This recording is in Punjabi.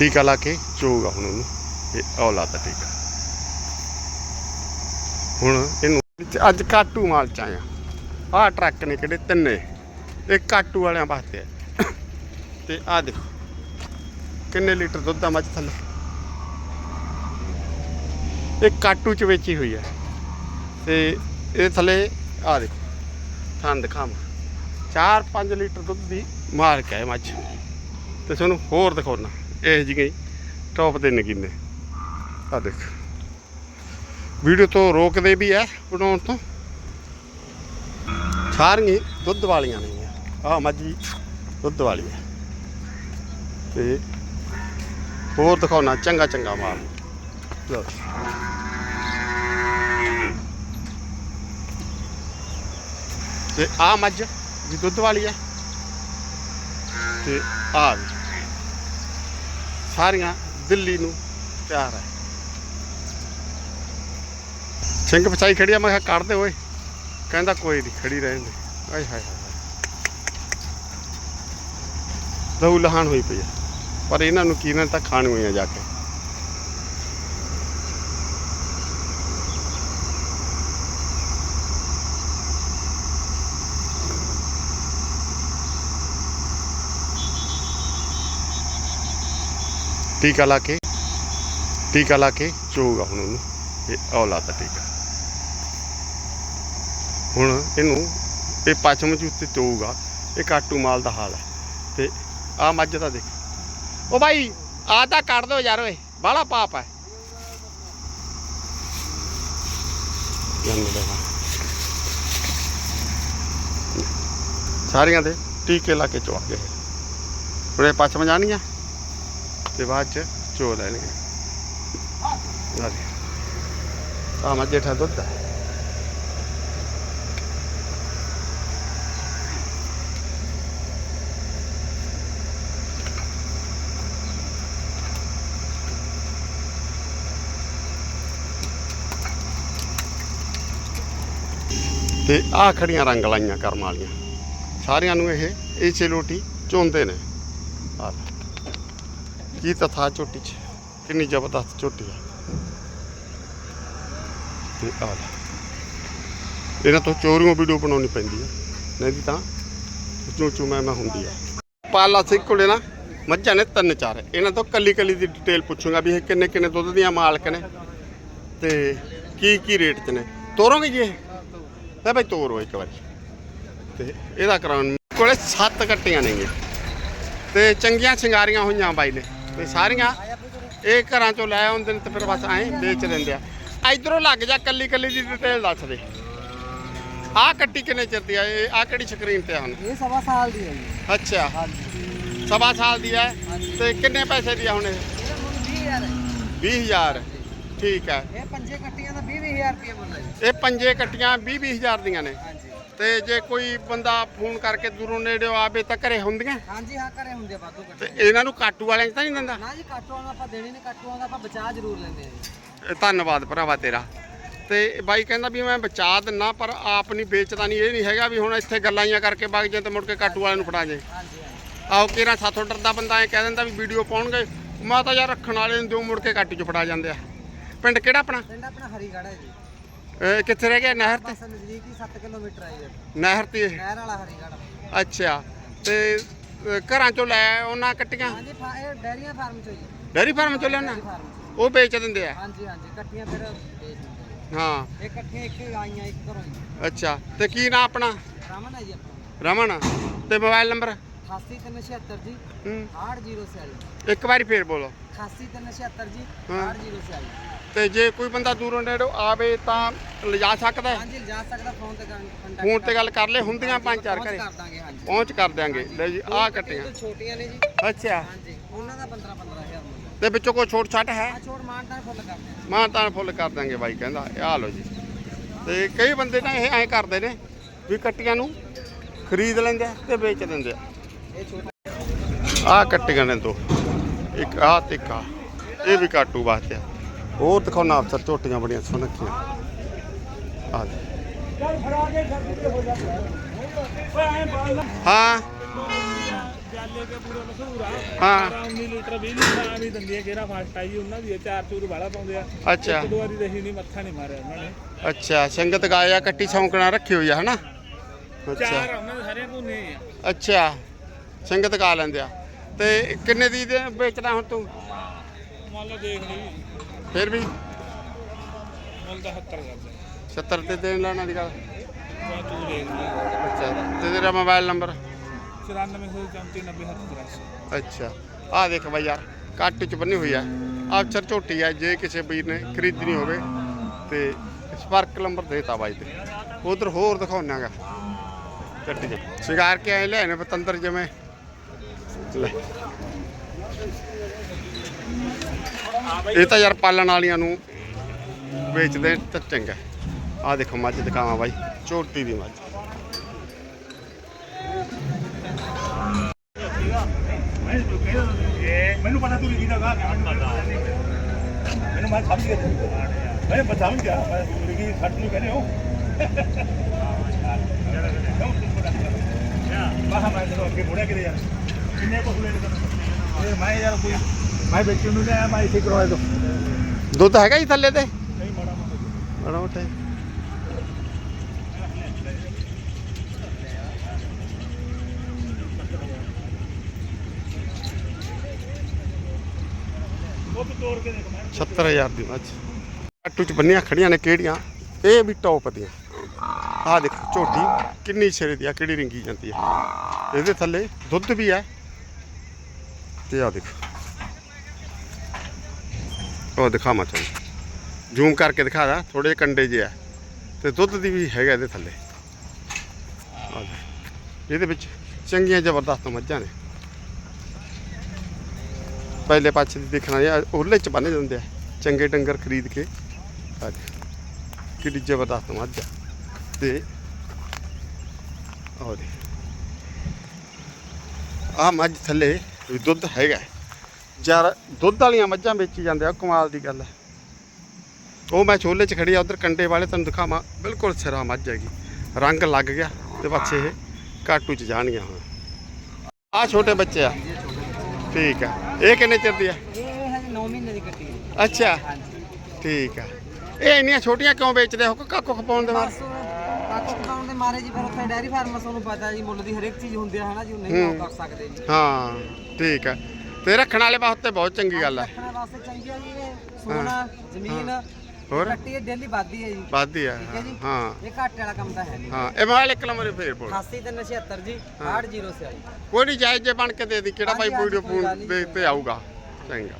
ਟੀਕਾ ਲਾ ਕੇ ਚੋਊਗਾ ਹੁਣ ਉਹਨੂੰ। ਇਹ ਉਹ ਲਾਤਾ ਟੀਕਾ। ਹੁਣ ਇਹਨੂੰ ਅੱਜ ਕਾਟੂ ਮਾਲ ਚ ਆਇਆ। ਆਹ ਟਰੱਕ ਨੇ ਕਿਹੜੇ ਤਿੰਨੇ। ਇਹ ਕਾਟੂ ਵਾਲਿਆਂ ਵਾਸਤੇ ਹੈ ਤੇ ਆਹ ਦੇਖੋ, ਕਿੰਨੇ ਲੀਟਰ ਦੁੱਧ ਆ ਮੱਝ ਥੱਲੇ। ਇਹ ਕਾਟੂ ਚ ਵੇਚੀ ਹੋਈ ਹੈ ਤੇ ਇਹ ਥੱਲੇ ਆਹ ਦੇਖੋ, ਥਾਂ ਦਿਖਾਵਾਂ। 4-5 ਲੀਟਰ ਦੁੱਧ ਦੀ ਮਾਲਕ ਹੈ ਮੱਝ। ਤੇ ਤੁਹਾਨੂੰ ਹੋਰ ਦਿਖਾਉਣਾ ਇਹ ਜਿਹੀ ਟੌਪ ਦੇ ਨਗੀਨੇ ਆ ਦੇਖ। ਵੀਡੀਓ ਤੋਂ ਰੋਕਦੇ ਵੀ ਐ, ਬਣਾਉਣ ਤੋਂ। ਸਾਰੀਆਂ ਦੁੱਧ ਵਾਲੀਆਂ ਨਹੀਂ ਆ ਮੱਝ ਵੀ ਦੁੱਧ ਵਾਲੀ ਹੈ ਤੇ ਹੋਰ ਦਿਖਾਉਣਾ, ਚੰਗਾ ਚੰਗਾ ਮਾਲ। ਲਓ ਜੀ। ਤੇ ਆ ਮੱਝ ਵੀ ਦੁੱਧ ਵਾਲੀ ਹੈ ਤੇ ਆ ਵੀ। ਸਾਰੀਆਂ ਦਿੱਲੀ ਨੂੰ ਤਿਆਰ ਹੈ। ਸਿੰਘ ਪਛਾਈ ਖੜੀ ਆ, ਮੈਂ ਕਿਹਾ ਕੱਢ ਦੇ ਓਏ। ਕਹਿੰਦਾ ਕੋਈ ਨਹੀਂ ਖੜੀ ਰਹਿਣ ਦੇ। ਆਏ ਹਾਏ ਹਾਏ ਲਹੂ ਲਹਾਨ ਹੋਈ ਪਈ ਆ। ਪਰ ਇਹਨਾਂ ਨੂੰ ਕੀ ਨਾ ਤਾਂ ਖਾਣ ਹੋਈਆਂ ਜਾ ਕੇ। ਟੀਕਾ ਲਾ ਕੇ ਟੀਕਾ ਲਾ ਕੇ ਚੋਗਾ ਹੁਣ ਉਹਨੂੰ ਇਹ ਉਹ ਲਾਤਾ ਟੀਕਾ ਹੁਣ ਇਹਨੂੰ ਇਹ ਪੱਛਮ ਚ ਉੱਤੇ ਚੋਊਗਾ ਇਹ ਕਾਟੂ ਮਾਲ ਦਾ ਹਾਲ ਹੈ ਤੇ ਆ ਮੱਝ ਦਾ ਦੇਖ ਉਹ ਭਾਈ ਆ ਤਾਂ ਕੱਢ ਦੋ ਯਾਰ ਓਏ ਬਾਹਲਾ ਪਾਪ ਹੈ ਜੰਨ ਦੇ ਸਾਰੀਆਂ ਦੇ ਟੀਕੇ ਲਾ ਕੇ ਚਵਾ ਗਏ ਹੁਣ ਇਹ ਪਛਮ ਜਾਣੀਆਂ ਤੇ ਬਾਅਦ ਚ ਚੋ ਲੈਣਗੇ ਆ ਦੇ ਜੇਠਾ ਦੁੱਧ ਹੈ ਤੇ ਆ ਖੜੀਆਂ ਰੰਗ ਲਾਈਆਂ ਕਰਮ ਵਾਲੀਆਂ। ਸਾਰਿਆਂ ਨੂੰ ਇਹ ਇਸੇ ਲੋਟੀ ਚੋਂਦੇ ਨੇ। ਆ ਕੀ ਤਥਾ ਝੋਟੀ ਚ? ਕਿੰਨੀ ਜ਼ਬਰਦਸਤ ਝੋਟੀ ਆ। ਤੇ ਆ ਲੈ। ਇਹਨਾਂ ਤੋਂ ਚੋਰੀਆਂ ਵੀਡੀਓ ਬਣਾਉਣੀ ਪੈਂਦੀ ਹੈ ਨਹੀਂ ਤਾਂ ਚੂ ਚੂ ਮੈਂ ਮੈਂ ਹੁੰਦੀ ਆ। ਪਾਲਾ ਸਿੰਘ ਕੋਲੇ ਨਾ ਮੱਝਾਂ ਨੇ ਤਿੰਨ ਚਾਰ। ਇਹਨਾਂ ਤੋਂ ਕੱਲੀ ਕੱਲੀ ਦੀ ਡਿਟੇਲ ਪੁੱਛੂੰਗਾ ਵੀ ਇਹ ਕਿੰਨੇ ਕਿੰਨੇ ਦੁੱਧ ਦੀਆਂ ਮਾਲਕ ਨੇ। ਤੇ ਕੀ ਕੀ ਰੇਟ 'ਚ ਨੇ। ਤੋਰੋਗੇ ਜੀ ਇਹ? ਲੈ ਭਾਈ ਤੋਰੋ ਇੱਕ ਵਾਰੀ। ਤੇ ਇਹਦਾ ਕਰਾਉਣ ਕੋਲੇ ਸੱਤ ਕੱਟੀਆਂ ਨੇਗੇ ਤੇ ਚੰਗੀਆਂ ਸ਼ਿੰਗਾਰੀਆਂ ਹੋਈਆਂ ਬਾਈ ਨੇ। ਤੇ ਸਾਰੀਆਂ ਇਹ ਘਰਾਂ ਚੋਂ ਲੈ ਆਉਂਦੇ ਨੇ ਤੇ ਫਿਰ ਬਸ ਐਂ ਵੇਚ ਦਿੰਦੇ ਆ। ਇਧਰੋਂ ਲੱਗ ਜਾ ਕੱਲੀ ਕੱਲੀ ਦੀ ਡਿਟੇਲ ਦੱਸ ਦੇ। ਆਹ ਕੱਟੀ ਕਿੰਨੇ ਚਿਰ ਦੀ ਆ? ਇਹ ਆ ਕਿਹੜੀ ਸਕਰੀਨ ਤੇ ਆ ਹੁਣ? ਇਹ ਸਵਾ ਸਾਲ ਦੀ ਹੈ ਜੀ। ਅੱਛਾ। ਹਾਂਜੀ। ਸਵਾ ਸਾਲ ਦੀ ਹੈ। ਤੇ ਕਿੰਨੇ ਪੈਸੇ ਦੀ ਆ ਹੁਣ ਇਹ? ਇਹਦਾ ਮੁੱਲ 20000 ਹੈ। 20000 ਠੀਕ ਹੈ। ਇਹ ਪੰਜੇ ਕੱਟੀਆਂ ਦਾ 20000 ਰੁਪਏ ਮੁੱਲ ਹੈ ਇਹ ਪੰਜੇ ਕੱਟੀਆਂ 20 20000 ਦੀਆਂ ਨੇ। ਹਾਂਜੀ। ਤੇ ਜੇ ਕੋਈ ਬੰਦਾ ਫੋਨ ਕਰਕੇ ਦੂਰੋਂ ਨੇੜਿਓਂ ਆਵੇ ਤਾਂ ਘਰੇ ਹੁੰਦੀਆਂ? ਹਾਂਜੀ ਹਾਂ ਘਰੇ ਹੁੰਦੇ ਆ ਵਾਧੂ ਤੇ ਕੱਟੇ ਇਹਨਾਂ ਨੂੰ ਕਾਟੂ ਵਾਲਿਆਂ 'ਚ ਤਾਂ ਨਹੀਂ ਦਿੰਦਾ? ਨਾ ਜੀ ਕਾਟੂਆਂ ਦਾ ਆਪਾਂ ਦੇਣੀ ਨਹੀਂ ਕਾਟੂਆਂ ਦਾ ਆਪਾਂ ਬਚਾ ਜ਼ਰੂਰ ਲੈਂਦੇ ਆ ਜੀ। ਇਹ ਧੰਨਵਾਦ ਭਰਾਵਾ ਤੇਰਾ। ਤੇ ਬਾਈ ਕਹਿੰਦਾ ਵੀ ਮੈਂ ਬਚਾ ਦਿੰਨਾ ਪਰ ਆਪ ਨਹੀਂ ਵੇਚਦਾ ਨਹੀਂ ਇਹ ਨਹੀਂ ਹੈਗਾ ਵੀ ਹੁਣ ਇੱਥੇ ਗੱਲਾਂ ਹੀ ਕਰਕੇ ਵਗ ਜੇ ਤੇ ਮੁੜ ਕੇ ਕਾਟੂ ਵਾਲਿਆਂ ਨੂੰ ਫੜਾ ਜੇ ਹਾਂਜੀ ਹਾਂਜੀ। ਆਓ ਕਿਹੜਾ ਸਾਥੋਂ ਡਰਦਾ ਬੰਦਾ ਐ ਕਹਿ ਦਿੰਦਾ ਵੀ ਵੀਡੀਓ ਪਾਉਣਗੇ ਮੈਂ ਤਾਂ ਯਾਰ ਰੱਖਣ ਵਾਲੇ ਨੂੰ ਦਿਓ ਮੁੜ ਕੇ ਕਾਟੂ 'ਚ ਫੜਾ ਜਾਂਦੇ ਆ। ਪਿੰਡ ਕਿਹੜਾ ਆਪਣਾ? ਪਿੰਡ ਆਪਣਾ ਹਰੀਗੜ੍ਹ ਹੈ ਜੀ। ਇਹ ਕਿੱਥੇ ਰਹਿ ਗਿਆ? ਨਹਿਰ ਤੇ? ਬਸ ਨਜ਼ਦੀਕ ਹੀ 7 ਕਿਲੋਮੀਟਰ ਹੈ ਜੀ ਨਹਿਰ ਤੇ ਇਹ? ਨਹਿਰ ਵਾਲਾ ਹਰੀਗੜ੍ਹ। ਅੱਛਾ। ਤੇ ਅ, ਘਰਾਂ ਚੋਂ ਲੈ ਉਹਨਾਂ ਕੱਟੀਆਂ? ਹਾਂਜੀ ਫਾ- ਇਹ ਡੈਰੀਆਂ ਫਾਰਮ ਚੋਂ ਜੀ। ਡੇਰੀ ਫਾਰਮ ਚੋਂ ਲਿਆਉਣਾ ਡੈਰੀ ਫਾਰਮ ਚੋਂ। ਉਹ ਵੇਚ ਦਿੰਦੇ ਆ? ਹਾਂਜੀ ਹਾਂਜੀ ਕੱਟੀਆਂ ਫਿਰ ਵੇਚ ਦਿੰਦੇ ਹਾਂ। ਆ। ਇਹ ਇਕੱਠੇ ਇੱਕ ਹੀ ਆਈਆਂ ਇੱਕ ਘਰੋਂ ਜੀ। ਅੱਛਾ। ਤੇ ਕੀ ਨਾਂ ਆਪਣਾ? ਰਾਮਨ ਹੈ ਜੀ ਆਪਣਾ। ਰਮਨ। ਤੇ ਮੋਬਾਈਲ ਨੰਬਰ? 88376 ਜੀ। ਹੂੰ। 8046 ਇੱਕ ਵਾਰੀ ਫੇਰ ਬੋਲੋ। 88376 ਜੀ ਹਾਂ। 8046 ਤੇ ਜੇ ਕੋਈ ਬੰਦਾ ਦੂਰੋਂ ਨੇੜੋਂ ਆਵੇ ਤਾਂ ਲਿਜਾ ਸਕਦਾ ਹੈ? ਹਾਂਜੀ ਜਾ ਸਕਦਾ ਫੋਨ ਤੇ ਕੰਟੈਕਟ ਫੋਨ ਤੇ ਗੱਲ ਕਰ ਲੈ ਹੁੰਦੀਆਂ ਪੰਜ ਚਾਰ ਘਰੇ। ਕਰ ਦਾਂਗੇ ਹਾਂਜੀ। ਪਹੁੰਚ ਕਰ ਦਿਆਂਗੇ। ਲੈ ਜੀ ਆਹ ਕੱਟੀਆਂ। ਇਹ ਛੋਟੀਆਂ ਨੇ ਜੀ। ਅੱਛਾ। ਹਾਂਜੀ ਉਹਨਾਂ ਦਾ 15 15000 ਮੁੱਲ ਤੇ ਵਿੱਚੋਂ ਕੋਈ ਛੋਟ ਛੱਟ ਹੈ? ਆ ਛੋਟ ਮਾਨਦਾਰ ਫੁੱਲ ਕਰਦੇ ਆ ਮਾਂ ਤਾਂ ਫੁੱਲ ਕਰ ਦਾਂਗੇ ਬਾਈ ਕਹਿੰਦਾ। ਇਹ ਆ ਲਓ ਜੀ। ਤੇ ਕਈ ਬੰਦੇ ਤਾਂ ਇਹ ਐਂ ਕਰਦੇ ਨੇ ਵੀ ਕੱਟੀਆਂ ਨੂੰ ਖਰੀਦ ਲੈਂਦੇ ਆ ਤੇ ਵੇਚ ਦਿੰਦੇ ਆ। ਇਹ ਛੋਟਾ ਆਹ ਕੱਟੀਆਂ ਨੇ ਦੋ। ਇੱਕ ਆਹ ਤੇ ਇੱਕ ਇਹ ਵੀ ਕਾਟੂ ਵਾਸਤੇ ਆ। ਹੋਰ ਦਿਖਾਉਣਾ ਅਫਸਰ ਝੋਟੀਆਂ ਬੜੀਆਂ ਸੁਨੱਖੀਆਂ ਆ ਹਾਂ। ਆ ਹਾਂ। 19 ਲੀਟਰ 20 ਲੀਟਰ ਆ ਵੀ ਦਿੰਦੀ ਹੈ ਕਿਹੜਾ ਫਾਸਟ ਆਈ ਉਹਨਾਂ ਦੀ ਹੈ, ਚਾਰ ਚੂਰ ਵਾਲਾ ਪਾਉਂਦੇ ਆ। ਅੱਛਾ। ਇੱਕ ਦੋ ਵਾਰੀ ਰਹੀ ਨਹੀਂ ਮੱਥਾ ਨਹੀਂ ਮਾਰਿਆ ਉਹਨਾਂ ਨੇ। ਅੱਛਾ ਸੰਗਤ ਗਾਇਆ ਕੱਟੀ ਸੌਂਕਣਾ ਰੱਖੀ ਹੋਈ ਆ ਹਨਾ? ਅੱਛਾ। ਚਾਰ ਆ ਉਹਨਾਂ ਦੇ ਸਾਰਿਆਂ ਕੋਲ ਨੇ ਆ। ਅੱਛਾ। ਸੰਗਤ ਗਾ ਲੈਂਦੇ ਆ। ਤੇ ਕਿੰਨੇ ਦੀ ਦੇ ਵੇਚਦਾ ਹੁਣ ਤੂੰ? ਮੰਨ ਲਓ ਦੇਖ ਲਈ ਫਿਰ ਵੀ? ਮੁੱਲ ਦਾ 70 ਕਰਦੇ 70 ਤੇ ਦੇਣ ਲੈਣਾ ਦੀ ਗੱਲ? ਤੂੰ ਦੇਖ ਲਈ ਅੱਛਾ ਤੇ ਤੇਰਾ ਮੋਬਾਈਲ ਨੰਬਰ? 9434 ਅੱਛਾ ਆ ਦੇਖ ਬਾਈ ਯਾਰ ਕੱਟ ਚ ਬੰਨੀ ਹੋਈ ਆ। ਅਫਸਰ ਝੋਟੀ ਆ ਜੇ ਕਿਸੇ ਵੀਰ ਨੇ ਖਰੀਦਣੀ ਹੋਵੇ ਤੇ ਸੰਪਰਕ ਨੰਬਰ ਦੇਤਾ ਬਾਈ ਤੇ। ਉਧਰ ਹੋਰ ਦਿਖਾਉਣਾਗਾ ਗੱਡੀ ਚ ਸ਼ਿੰਗਾਰ ਕੇ ਆਏ ਲੈ ਨੇ ਪਤੰਦਰ ਜਿਵੇਂ। ਇਹ ਤਾਂ ਯਾਰ ਪਾਲਣ ਵਾਲੀਆਂ ਨੂੰ ਵੇਚਦੇ ਤਾਂ ਚੰਗਾ। ਆ ਦੇਖੋ ਮੱਝ ਦਿਖਾਵਾਂ ਬਾਈ ਝੋਟੀ ਦੀ ਮੱਝ। ਮੈਨੂੰ ਪਤਾ ਤੂੰ ਲਿਖੀ ਦਾ ਗਾ ਮੈਨੂੰ ਮੈਂ ਸਮਝ ਗਿਆ ਮੈਂ ਬਤਾ ਸਮਝ ਗਿਆ ਮੈਂ ਲਿਖੀ ਖੱਟ ਨੂੰ ਕਹਿੰਦੇ ਹੋ ਮੈਂ ਮੈਂ ਜਦੋਂ ਅੱਗੇ ਮੁੜਿਆ ਕਿਤੇ ਯਾਰ। ਕਿੰਨੇ ਕੁ ਹੁਣੇ ਨੇ? ਮੈਂ ਯਾਰ ਕੋਈ ਮੈਂ ਵੇਚਣ ਨੂੰ ਆਇਆ ਮੈਂ ਇੱਥੇ ਕਰਵਾਇਆ ਦੋ ਦੁੱਧ ਹੈਗਾ ਜੀ ਥੱਲੇ ਤੇ? ਨਹੀਂ ਮਾੜਾ ਮੋਟਾ ਬੜਾ ਮੋਟਾ 70000 ਦੀ ਮੱਝ ਅੱਟੂ ਚ ਬੰਨੀਆਂ ਖੜੀਆਂ ਨੇ ਕਿਹੜੀਆਂ? ਇਹ ਵੀ ਟੌਪ ਦੀਆਂ। ਆਹ ਦੇਖ ਝੋਟੀ ਕਿੰਨੀ ਸਿਰੇ ਦੀ ਆ ਕਿਹੜੀ ਰਿੰਗੀ ਜਾਂਦੀ ਹੈ ਇਹਦੇ ਥੱਲੇ ਦੁੱਧ ਵੀ ਹੈ ਤੇ ਆ ਦੇਖੋ। ਉਹ ਦਿਖਾਵਾਂ ਤੁਹਾਨੂੰ। ਜ਼ੂਮ ਕਰਕੇ ਦਿਖਾ ਦਾ ਥੋੜੇ ਜਿਹੇ ਕੰਡੇ ਜਿਹੇ ਆ। ਤੇ ਦੁੱਧ ਦੀ ਵੀ ਹੈਗਾ ਇਹਦੇ ਥੱਲੇ। ਆਹ ਇਹਦੇ ਵਿੱਚ ਚੰਗੀਆਂ ਜ਼ਬਰਦਸਤ ਮੱਝਾਂ ਨੇ। ਪਹਿਲੇ ਪਾਸੇ ਦੀ ਦੇਖਣਾ ਇਹ ਉਹਲੇ ਚ ਬੰਨ ਜਾਂਦੇ ਆ, ਚੰਗੇ ਡੰਗਰ ਖਰੀਦ ਕੇ। ਅੱਜ ਕਿੱਡੀ ਜ਼ਬਰਦਸਤ ਮੱਝ ਆ। ਤੇ ਆਹ ਆ ਮੱਝ ਥੱਲੇ ਵੀ ਦੁੱਧ ਹੈਗਾ ਯਾਰ, ਦੁੱਧ ਵਾਲੀਆਂ ਮੱਝਾਂ ਵੇਚੀ ਜਾਂਦੇ ਆ, ਕਮਾਲ ਦੀ ਗੱਲ ਹੈ। ਉਹ ਮੈਂ ਛੋਲੇ ਚ ਖੜੀ ਆ ਉਧਰ ਕੰਡੇ ਵਾਲੇ ਤੁਹਾਨੂੰ ਦਿਖਾਵਾਂ। ਬਿਲਕੁਲ ਸਿਰਾ ਮੱਝ ਹੈਗੀ। ਰੰਗ ਲੱਗ ਗਿਆ ਤੇ ਬਸ ਇਹ ਕਾਟੂ ਚ ਜਾਣਗੀਆਂ ਹੁਣ। ਆ ਛੋਟੇ ਬੱਚੇ ਆ। ਠੀਕ ਆ। ਇਹ ਕਿੰਨੇ ਚਿਰ ਦੀ ਆ? ਇਹ ਹਜੇ 9 ਮਹੀਨੇ ਦੀ ਕੱਟੀ ਹੈ ਅੱਛਾ। ਠੀਕ ਆ। ਇਹ ਇੰਨੀਆਂ ਛੋਟੀਆਂ ਕਿਉਂ ਵੇਚਦੇ ਹੋ? ਕਾਕੋ ਖਪਾਉਣ ਦੇ ਵਾਸਤੇ? ਨਾਲ ਕਾਕੋ ਕਟਾਉਣ ਦੇ ਮਾਰੇ ਜੀ ਫਿਰ ਉੱਥੇ ਡੈਰੀ ਫਾਰਮਰ ਤੁਹਾਨੂੰ ਪਤਾ ਜੀ ਮੁੱਲ ਦੀ ਹਰੇਕ ਚੀਜ਼ ਹੁੰਦੀ ਹੈ ਹਨਾ ਜੀ ਉਹ ਨਹੀਂ ਉਹ ਕਰ ਸਕਦੇ ਜੀ। ਹਾਂ ਠੀਕ ਆ। ਤੇ ਰੱਖਣ ਵਾਲੇ ਵਾਸਤੇ ਬਹੁਤ ਚੰਗੀ ਗੱਲ ਆ। ਰੱਖਣ ਵਾਸਤੇ ਚੰਗੀ ਆ ਜੀ ਇਹ ਸੋਨਾ ਜ਼ਮੀਨ ਹੋਰ? ਕੱਟੀ ਇਹ ਡੇਲੀ ਵੱਧਦੀ ਹੈ ਜੀ। ਵਾਦੀ ਆ ਠੀਕ ਹੈ ਜੀ? ਹਾਂ। ਇਹ ਘਾਟੇ ਵਾਲਾ ਕੰਮ ਤਾਂ ਹੈ ਨਹੀਂ। ਹਾਂ ਇਹ ਮੋਬਾਈਲ ਇੱਕ ਨੰਬਰ ਫੇਰ ਬੋਲ। 8376 ਜੀ 6046 ਕੋਈ ਨਹੀਂ ਜਾਇਜ਼ ਜੇ ਬਣ ਕੇ ਦੇ ਦੀ ਕਿਹੜਾ ਭਾਈ ਵੀਡੀਓ ਫੋਨ ਤੇ ਆਊਗਾ। ਚੰਗਾ।